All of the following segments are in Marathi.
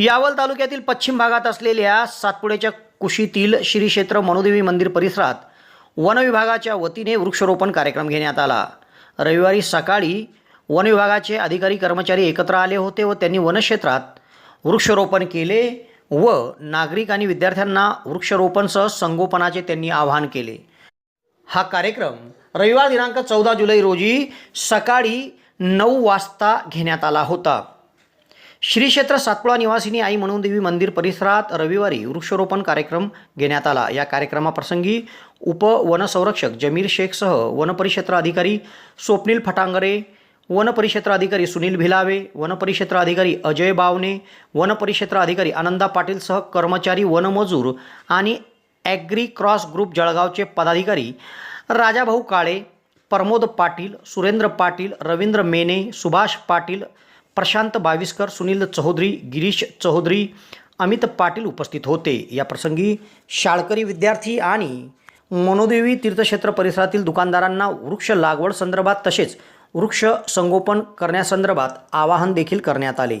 यावल तालुक्यातील पश्चिम भागात असलेल्या सातपुड्याच्या कुशीतील श्री क्षेत्र मनोदेवी मंदिर परिसरात वनविभागाच्या वतीने वृक्षरोपण कार्यक्रम घेण्यात आला. रविवारी सकाळी वनविभागाचे अधिकारी कर्मचारी एकत्र आले होते व त्यांनी वनक्षेत्रात वृक्षरोपण केले व नागरिक आणि विद्यार्थ्यांना वृक्षारोपणसह संगोपनाचे त्यांनी आवाहन केले. हा कार्यक्रम रविवार दिनांक चौदा जुलै रोजी सकाळी नऊ वाजता घेण्यात आला होता. श्री क्षेत्र सातपुळा निवासिनी आई म्हणून देवी मंदिर परिसरात रविवारी वृक्षारोपण कार्यक्रम घेण्यात आला. या कार्यक्रमाप्रसंगी उपवनसंरक्षक जमीर शेखसह वनपरिक्षेत्र अधिकारी स्वप्नील फटांगरे वनपरिक्षेत्र अधिकारी सुनील भिलावे वनपरिक्षेत्र अधिकारी अजय बावने वनपरिक्षेत्र अधिकारी आनंदा पाटीलसह कर्मचारी वनमजूर आणि ॲग्री क्रॉस ग्रुप जळगावचे पदाधिकारी राजाभाऊ काळे प्रमोद पाटील सुरेंद्र पाटील रवींद्र मेने सुभाष पाटील प्रशांत बाविस्कर सुनील चौधरी गिरीश चौधरी अमित पाटील उपस्थित होते. या प्रसंगी शाळकरी विद्यार्थी आणि मनोदेवी तीर्थक्षेत्र परिसरातील दुकानदारांना वृक्ष लागवड संदर्भात तसेच वृक्ष संगोपन करण्यासंदर्भात आवाहन देखील करण्यात आले.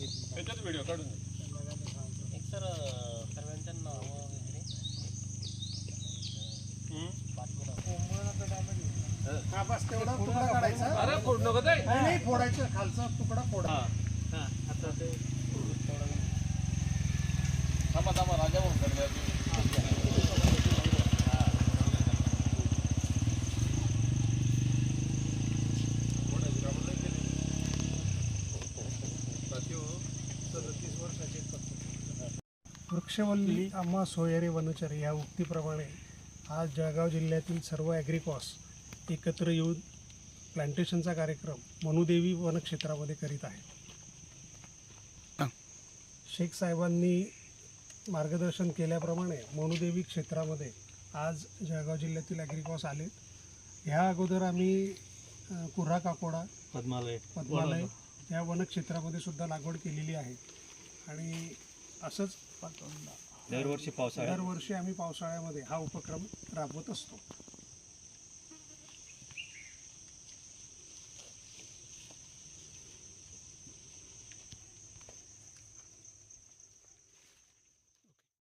त्याच्यात व्हिडिओ काढून दे. सर सर्वांच्या नावं वगैरे हम्म. हा बस तेवढा तुकडा काढायचा अरे फोड नको ते नाही नाही फोडायचं खालचा तुकडा फोडा थांबा थांबा राजा भाऊ करणार वृक्षवल्ली आम्हा सोयरे वनचर या उक्तीप्रमाणे आज जळगाव जिल्ह्यातील सर्व ॲग्रिकॉस एकत्र येऊन प्लांटेशनचा कार्यक्रम मनुदेवी वनक्षेत्रामध्ये करीत आहे शेख साहेबांनी मार्गदर्शन केल्याप्रमाणे मनुदेवी क्षेत्रामध्ये आज जळगाव जिल्ह्यातील ॲग्रिकॉस आलेत. ह्या अगोदर आम्ही कुर्रा काकोडा पद्मालय. पद्मालय या वनक्षेत्रामध्ये सुद्धा लागवड केलेली आहे. आणि असंच दरवर्षी पावसाळ्यात? दरवर्षी आम्ही पावसाळ्यामध्ये हा उपक्रम राबवत असतो.